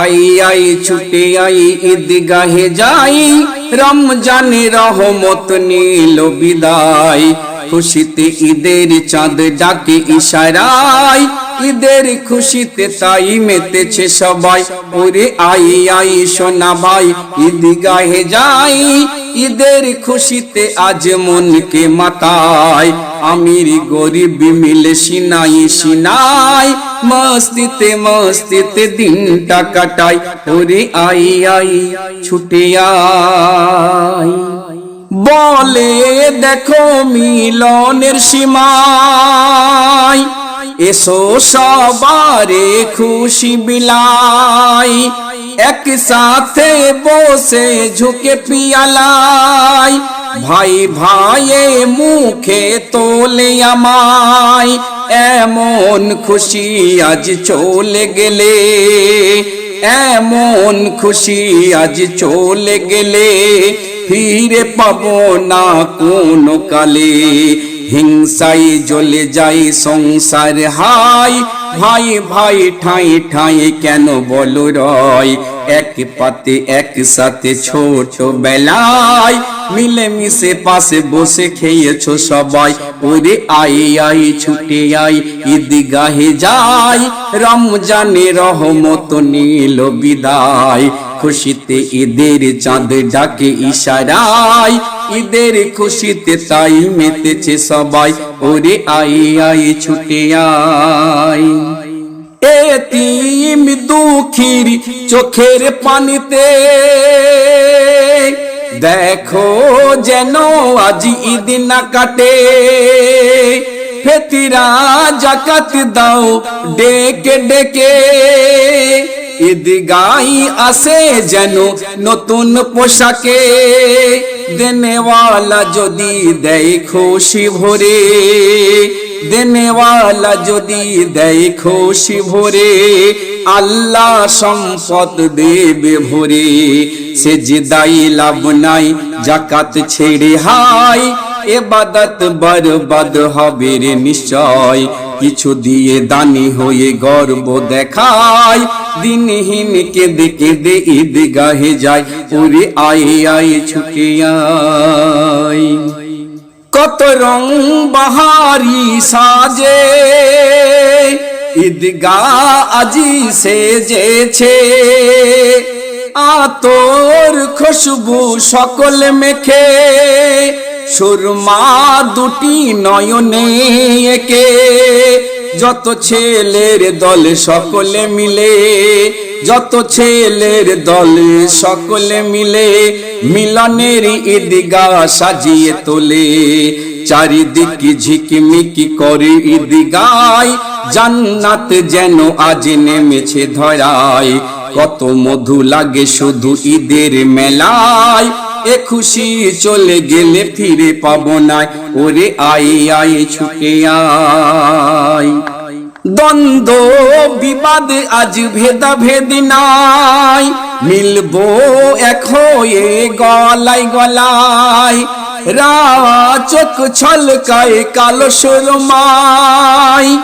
I I ছুটে I ঈদগাহে যাই। রমজানে রহমত নীল বিদায়। খুশিতে ঈদের চাঁদ ডাকে ইশারায়। ঈদের খুশিতে তাই মেতেছে সবাই। ওরে আই আই সোনা ভাই, ঈদগাহে যাই। ঈদের খুশিতে আজ মনকে মাতায়। আমির গরিব মিলে সিনাই সিনাই। মস্তিতে মস্তিতে দিনটা কাটাই। ওরে আই আই, ছুটে আই। বলে দেখো মিলনের সীমায় এসো সবারে খুশি বিলাই একসাথে বসে ঝুঁকে পিয়ালাই ভাই ভাইয়ে মুখে তোলে আমায়। এমন খুশি আজ চলে গেলে, এমন খুশি আজ চলে গেলে, ফিরে পাবো না কোন কালে। হিংসাই জ্বলে যাই সংসার হাই ভাই ভাই, ঠাই ঠাই কেন বলো রয়? এক পাতে একসাথে ছোট বেলায় মিলে মিশে পাশে বসে খেয়েছো সবাই। ওরে আই আই ছুটে আই ঈদগাহে যাই। রমজানে রহমত নীল বিদায়। খুশিতে ঈদের চাঁদ ডাকে ইশারায়। ঈদের খুশিতে তাই মেতেছে সবাই। ওরে আই আই ছুটে এতিম দুঃখীর চোখের পানিতে। দেখো যেন আজ ঈদ না কাটে। ফেতিরা জাকাত দাও ডেকে ডেকে। ঈদ গাই আসে যেন নতুন পোশাকে। দেনেওয়ালা যদি দেয় খুশি ভরে। দেনেওয়ালা যদি দেয় খুশি ভরে, আল্লাহ সম্পদ দেবে ভরে। সে যে দায়ী লাভ নাই, জাকাত ছেড়ে হাই এবাদত বরবাদ হবে রে নিশ্চয়। কিছু দিয়ে দানি হয়ে গর্ব দেখায়। দিনহীন কেঁদে কেঁদে ঈদ গাহে যায়, ওরে আয় আয়, ছুটে কত রং বাহারি সাজে। ঈদগা আজি সেজেছে। আতর খুশবু সকল মেখে। সুরমা দুটি নয়নে একে। যত ছেলের দল সকলে মিলে যত ছেলের দল, সকলে মিলে মিলনের ঈদগা সাজিয়ে তোলে। চারিদিকে ঝিকিমিকি করে ঈদগায়, জান্নাত যেন আজ নেমেছে ধরায়। কত মধু লাগে শুধু ঈদের মেলায়, এ খুশি চলে গেলে ফিরে পাবো না, ওরে আই আই ছুটে আই দ্বন্দ্ব, বিবাদ আজ ভেদা ভেদ নাই। মিলবো এক গলাই গলায় রা চোখ ছলকায় কালো সুরমাই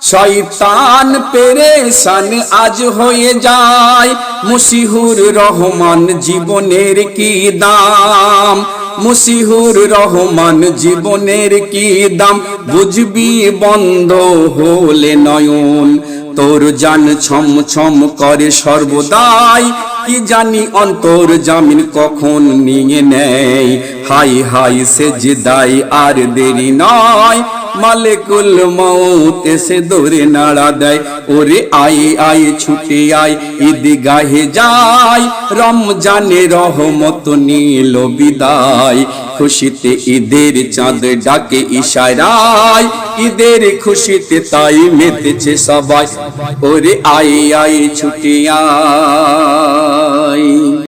শয়তান পেরেশান আজ হয়ে যায়। মুসিহুর রহমান জীবনের কি দাম? মুসিহুর রহমান, জীবনের কি দাম? বুঝবি বন্ধ হলে নয়ন। তোর জান ছম ছম করে সর্বদাই। কি জানি অন্তর জামিন কখন নিয়ে নেয়? হাই হাই সে জিদাই আর দেরি নয়। মালিকুল মৌত এসে দৌড়ে নাড়া দেয়। ওরে আই আই ছুটে আয় ঈদ গাহে যায় রমজানে রহমত নীল বিদায়। খুশিতে ঈদের চাঁদ ডাকে ইশারায়। ঈদের খুশিতে তাই মেতেছে সবাই। ওরে আই আই ছুটে আয়।